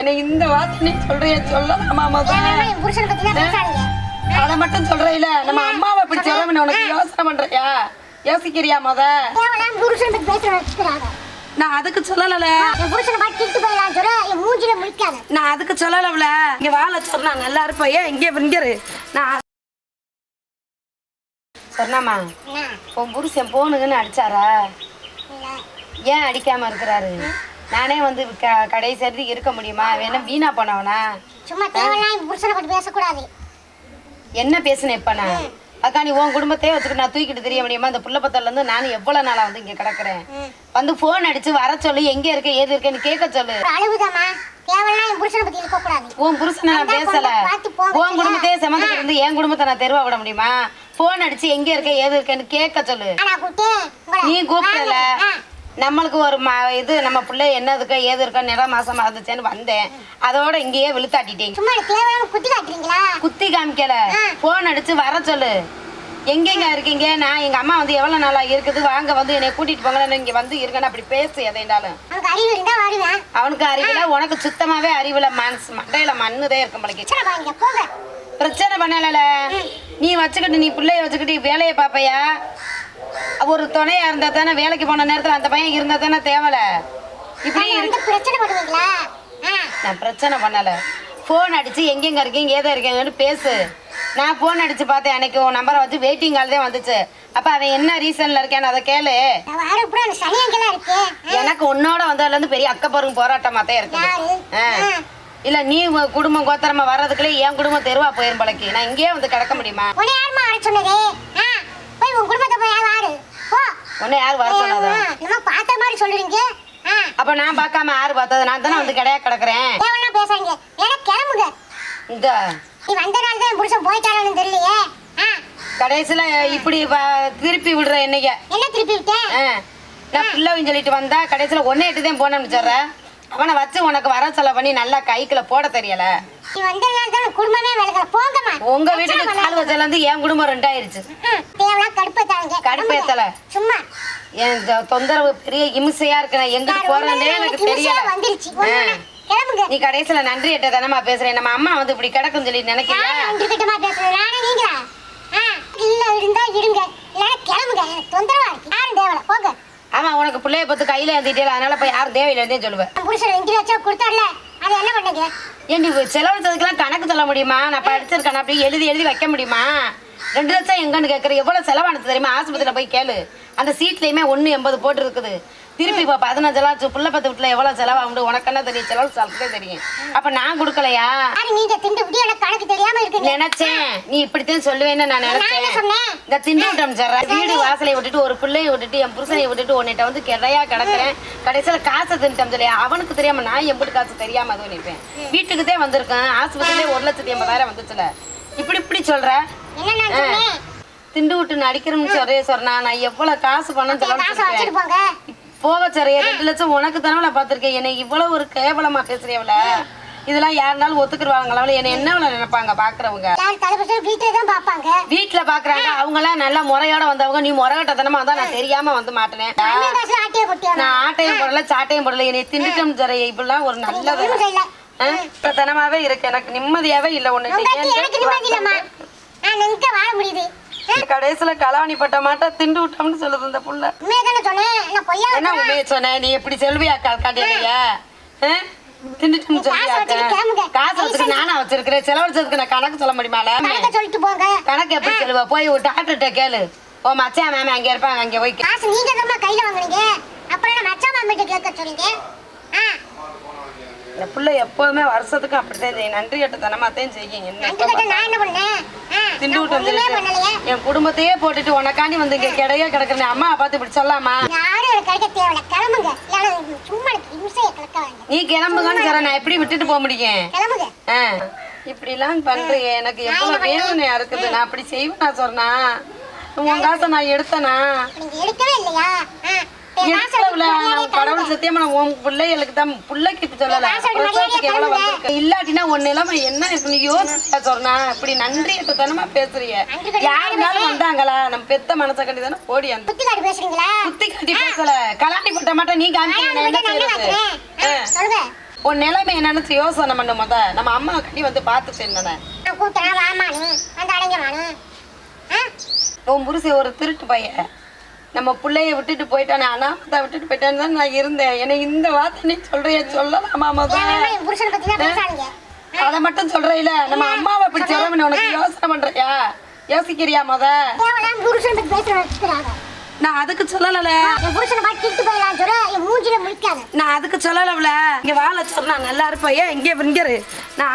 என்ன இந்த வார்த்தை சொல்றிய சொல்லலாமா அதை மட்டும் சொல்றீல நம்ம அம்மாவை சொல்றவன் உனக்கு யோசனை பண்றியா? யோசிக்கிறியா முத? நான் அதுக்கு சொல்லல நான் அதுக்கு சொல்லலவல இங்க வாழ சொன்னா நல்லா இருப்ப. ஏன் இங்க இங்க இரு. நான் சொன்னாமா உன் புருஷன் போனுங்கன்னு அடிச்சாரா? ஏன் அடிக்காம இருக்கிறாரு? நானே வந்து க- கடைசி வரைக்கும் இருக்க முடியுமா? வேணா வீணா போனவனா? சும்மா தேவையில்லாம் புருஷனை பத்தி பேசக்கூடாது. என்ன பேசுனேன் இப்ப நான்? அக்கா நீ உன் குடும்பத்தையே வச்சுக்கிட்டு நான் தூக்கிட்டு தெரிய முடியுமா? இந்த புள்ள பத்தல இருந்து நானும் எவ்வளவு நாளா வந்து இங்க கிடக்குறேன்? வந்து போன் அடிச்சு வர சொல்லு எங்க இருக்க ஏது இருக்கேன்னு கேட்க சொல்லு. உன் புருஷனை நான் பேசல. உன் குடும்பத்தையே சம்மந்தப்பட்டு இருந்து என் குடும்பத்தை நான் தெருவா விட முடியுமா? போன் அடிச்சு எங்க இருக்க ஏது இருக்கேன்னு கேட்க சொல்லு. நீ கூப்பிடல. நம்மளுக்கு ஒரு ம இது நம்ம பிள்ளை என்ன இருக்கா ஏது இருக்கா நிற மாசமா இருந்துச்சேன்னு வந்தேன். அதோட இங்கேயே விழுத்தாட்டிட்டேன். சும்மா குத்தி காட்டுறீங்களா? குத்தி காமிக்கல. போன் அடிச்சு வர சொல்லு. எங்கெங்க இருக்கீங்க? நான் எங்க அம்மா வந்து எவ்வளவு நாளா இருக்குது? வாங்க வந்து என்னை கூட்டிட்டு போங்க இங்க வந்து இருக்கேன்னு அப்படி பேசு வருவேன் அவனுக்கு அறிவில? உனக்கு சுத்தமாவே அறிவுல? மனசு மண்டையில மண்ணுதே இருக்கும் பழகி சரி பாருங்க போங்க. பிரச்சனை பண்ணல நீ வச்சுக்கிட்டு நீ பிள்ளைய வச்சுக்கிட்டு வேலையை பாப்பையா? ஒரு துணையா இருந்தா தானே வேலைக்கு போன நேரத்துல அந்த பையன் இருந்தா தானே தேவல? இப்படி நான் பிரச்சனை பண்ணல. ஃபோன் அடிச்சு எங்கெங்க இருக்கீங்க ஏதோ இருக்கீங்கன்னு பேசு. நான் ஃபோன் அடிச்சு பார்த்தேன் அன்னைக்கு உன் நம்பரை வச்சு வெயிட்டிங் கால் தான் வந்துச்சு. அப்ப அவன் என்ன ரீசன்ல இருக்கேன்னு அதை கேளு. எனக்கு உன்னோட வந்ததுல இருந்து பெரிய அக்கப்பரும் போராட்டமா தான் இருக்குது. இல்ல நீ குடும்பம் கோத்தரமா வர்றதுக்குள்ளே என் குடும்பம் தெருவா போயிரும் பழக்கி நான் இங்கேயே வந்து கிடக்க முடியுமா? சொன்னது? போய் உன் குடும்பத்தை போய் யார் வாரு? போ. உன்னை யார் வர சொன்னதா? நம்ம பார்த்த மாதிரி சொல்றீங்க. அப்ப நான் பார்க்காம யாரு பார்த்தது? நான் தானே வந்து கிடையா கிடக்குறேன். தேவைன்னா பேசுறீங்க ஏன்னா கிளம்புங்க. இந்த நீ வந்த நாள் தான் புருஷன் போயிட்டாரான்னு தெரியலையே. கடைசியில இப்படி திருப்பி விடுற என்னைய. என்ன திருப்பி விட்டேன். நான் பிள்ளைன்னு சொல்லிட்டு வந்தா கடைசியில ஒன்னேட்டு தான் போனேன்னு சொல்ற அவனை வச்சு உனக்கு வர செலவு பண்ணி நல்லா கைக்குள்ள போட தெரியல. நீ வந்த நாள் தான் குடும்பமே போங்கம்மா. உங்க வீட்டுக்கு கால் வச்சதுல இருந்து என் குடும்பம் ரெண்டாயிருச்சு. ம், தேவையில்லாம் கடுப்பேத்தாங்க கடுப்பேத்தல. சும்மா. என் தொந்தரவு பெரிய இம்சையா இருக்கு. நான் நான் போறேன்னே எனக்கு தெரியல வந்துருச்சு. நீ கடைசியில நன்றி எட்ட தானமா பேசுறேன். நம்ம அம்மா வந்து இப்படி கிடக்குன்னு சொல்லி நினைக்கிறியா யாரு வந்துகிட்டமா பேசுறது? நானா நீங்களா? ஆ, இல்ல இருந்தா இருங்க. கிளம்புங்க. தொந்தரவா இருக்கு யாரும் தேவையில்ல போங்க ஆமா உனக்கு பிள்ளைய பத்து கையில ஏந்திட்டே அதனால இப்ப யாரும் தேவையில்லைன்னே சொல்லுவேன். என் புருஷன் ரெண்டு லட்சம் கொடுத்தார்ல அது என்ன பண்ணீங்க ஏண்டி செலவழிச்சதுக்கெல்லாம் கணக்கு சொல்ல முடியுமா? நான் படிச்சிருக்கேன் அப்படி எழுதி எழுதி வைக்க முடியுமா? ரெண்டு லட்சம் எங்கன்னு கேட்குற எவ்வளோ செலவானது தெரியுமா? ஆஸ்பத்திரியில் போய் கேளு. அந்த சீட்லேயுமே ஒன்று எண்பது போட்டு இருக்குது. திருப்பி இப்போ பதினஞ்சு லட்சம் புள்ள பத்து வீட்டில் எவ்வளோ செலவாகுது உனக்கு என்ன தெரியும்? செலவு சொல்றதே தெரியும். அப்போ நான் கொடுக்கலையா? நீங்க திண்டு விட்டு எனக்கு கணக்கு தெரியாம இருக்குங்க. நினைச்சேன். நீ இப்படித்தான் சொல்லுவேன்னு நான் நினைச்சேன். இந்த திண்டு விட்டம் சார். வீடு வாசலை விட்டுட்டு ஒரு பிள்ளையை விட்டுட்டு என் புருஷனை விட்டுட்டு உன்னிட்ட வந்து கிடையா கிடக்குறேன். கடைசியில் காசை தின்ட்டம் சொல்லி அவனுக்கு தெரியாம நான் எம்பிட்டு காசு தெரியாம அதுவும் நிற்பேன் வீட்டுக்கு தான் வந்திருக்கேன். ஆஸ்பத்திரியிலே ஒரு லட்சத்தி எண்பதாயிரம் வந்துச்சுல. இப்படி இப்படி சொல்ற? திண்டு விட்டு நடிக்கிறோம்னு சொல்றே சொன்னா நான் எவ்வளவு காசு பணம் என் காசை வச்சுட்டு செலவழிச்சிருக்கேன் போங்க போக சரியா ரெண்டு லட்சம் உனக்கு தானே பார்த்திருக்கேன். என்னை இவ்வளவு ஒரு கேவலமா பேசுறியவள இதெல்லாம் யாருனாலும் ஒத்துக்குருவாங்களா என்னை என்னவள நினைப்பாங்க பாக்குறவங்க வீட்டுல தான் பாப்பாங்க வீட்டுல பாக்குறாங்க அவங்க எல்லாம் நல்ல முறையோட வந்தவங்க. நீ முறைகட்டத்தனமா வந்தா நான் தெரியாம வந்து மாட்டினேன். நான் ஆட்டையும் போடல சாட்டையும் போடல. என்னை திண்டுட்டும் சரைய இப்படிலாம் ஒரு நல்லது தனமாவே இருக்கு. எனக்கு நிம்மதியாவே இல்ல. ஒண்ணு உங்களுக்கு எனக்கு நிம்மதி இல்லம்மா நான் எங்க வாழ முடியுது கடைசியில களவாணி பட்ட மாட்டா திண்டு விட்டோம்னு சொல்லுது இந்த புள்ள. சொன்னேன்? என்ன உண்மையை சொன்ன நீ எப்படி செல்வியா காட்டியா? திண்டுட்டும் காசு வச்சுட்டு கிளம்புங்க. சொல்லியா காசு வச்சிருக்க நானா வச்சிருக்கிறேன். செலவழிச்சதுக்கு நான் கணக்கு சொல்ல முடியுமால கணக்க சொல்லிட்டு போங்க. கணக்கு எப்படி சொல்லுவ? போய் ஒரு டாக்டர்கிட்ட கேளு. ஓ மச்சான் மேம் அங்க இருப்பாங்க அங்க போய் காசு நீங்க தான் கையில வாங்குனீங்க. அப்புறம் மச்சான் கேட்க இந்த புள்ள எப்போதுமே வருஷத்துக்கு அப்படித்தான் செய்யும். நன்றி கட்ட தனமாத்தையும் செய்யும். என்ன நான் பண்ணேன்? திண்டு நான் விட்டு வந்துருச்சு. என் குடும்பத்தையே போட்டுட்டு உனக்காண்டி வந்து இங்க கிடையா கிடக்குறேன். அம்மா பார்த்து இப்படி சொல்லாமா? நீ கிளம்புங்கன்னு சொல்ற நான் எப்படி விட்டுட்டு போக முடியும்? இப்படிலாம் பண்றியே. எனக்கு எவ்வளவு வேதனையா இருக்குது நான் அப்படி செய்வேனா சொன்னா. உன் காசை நான் எடுத்தனா? எடுக்கவே இல்லையா? கடவுள் சத்தியமா நான் உன் பிள்ளைகளுக்கு தான் பிள்ளைக்கு சொல்லல. பிரசவத்துக்கு எவ்வளவு. வந்திருக்கு? இல்லாட்டினா உன் நிலைமை என்ன இருக்கு? நீ யோசிச்சா சொன்னா இப்படி நன்றி தனமா பேசுறிய? யாருனாலும் வந்தாங்களா? நம்ம பெத்த மனசை கட்டி தானே ஓடி அந்த புத்தி காட்டி பேசுறீங்களா? குத்தி கட்டி பேசல. கலாட்டி போட்ட மாட்டேன் நீ காமிக்க நான் நான் என்ன உங்ககிட்ட நல்லா செய்யறது? காட்டுறேன். ஆ, ஆ. சொல்லுங்க. உன் நிலைமை என்னன்னு யோசனை பண்ண முத. நம்ம அம்மா கட்டி வந்து பார்த்துட்டு என்னன்னு வந்து ஆ? உன் புருஷன் ஒரு திருட்டு பையன். நம்ம பிள்ளைய விட்டுட்டு போயிட்டானே அனாமத்தை விட்டுட்டு போயிட்டான்னு தான் நான் இருந்தேன். என்னை இந்த வார்த்தை நீ சொல்றிய சொல்லலாமா அதை மட்டும் சொல்றீல நம்ம அம்மாவை சொல்றவன் உனக்கு யோசனை பண்றியா? யோசிக்கிறியா முத? நான் அதுக்கு சொல்லல நான் அதுக்கு சொல்லலவல. இங்க வாழ சொன்னா நல்லா இருப்ப. ஏன் இங்க இங்க இரு. நான்